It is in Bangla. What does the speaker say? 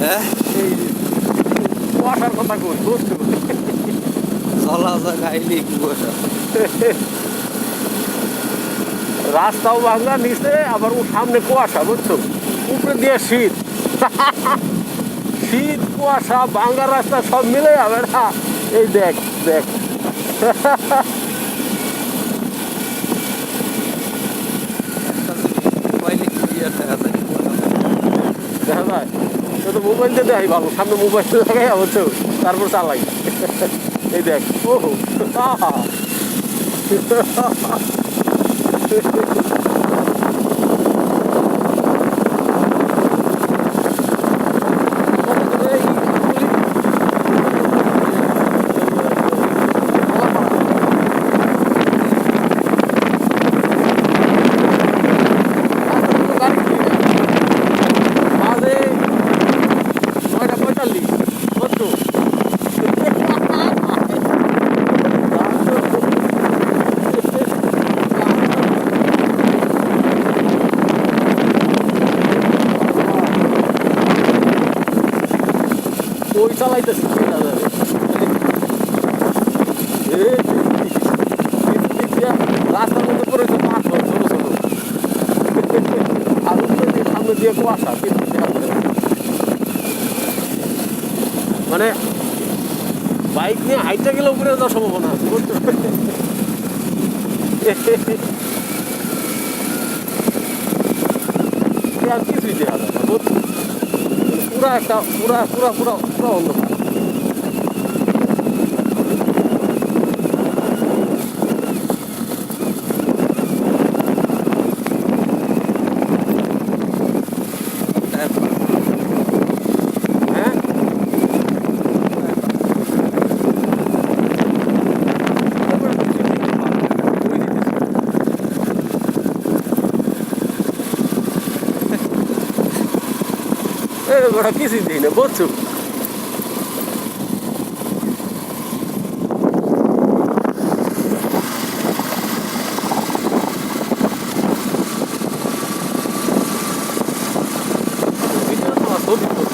হ্যাঁ? এই কুয়াশার কথা কই? খাইলি কুয়াশা রাস্তাও ভাঙা নিচে আবার ও সামনে কুয়াশা বুঝছ? উপরে দিয়ে শীত। শীত কুয়াশা ভাঙ্গা রাস্তা সব মিলে যাবে না। এই দেখ দেখ মোবাইলে ক্লিয়ার দেখা যায় দেখা যায় তো তো মোবাইল দিয়ে দেখাই ভালো। সামনে মোবাইল দেখাই বুঝছ তারপর চালাই। এই দেখ। ও ওই চালাইতেছি রাস্তার মধ্যে পড়েছে ছোট ছোট আর সামনে দিয়ে কুয়াশা। মানে বাইক নিয়ে হাইটটা গেলে উপরে যাওয়ার সম্ভাবনা আছে কিছুই দেখা যায় Bura, bura, bura, bura, bura oldu. Galera, agora 15 dias, né? Boto. Todo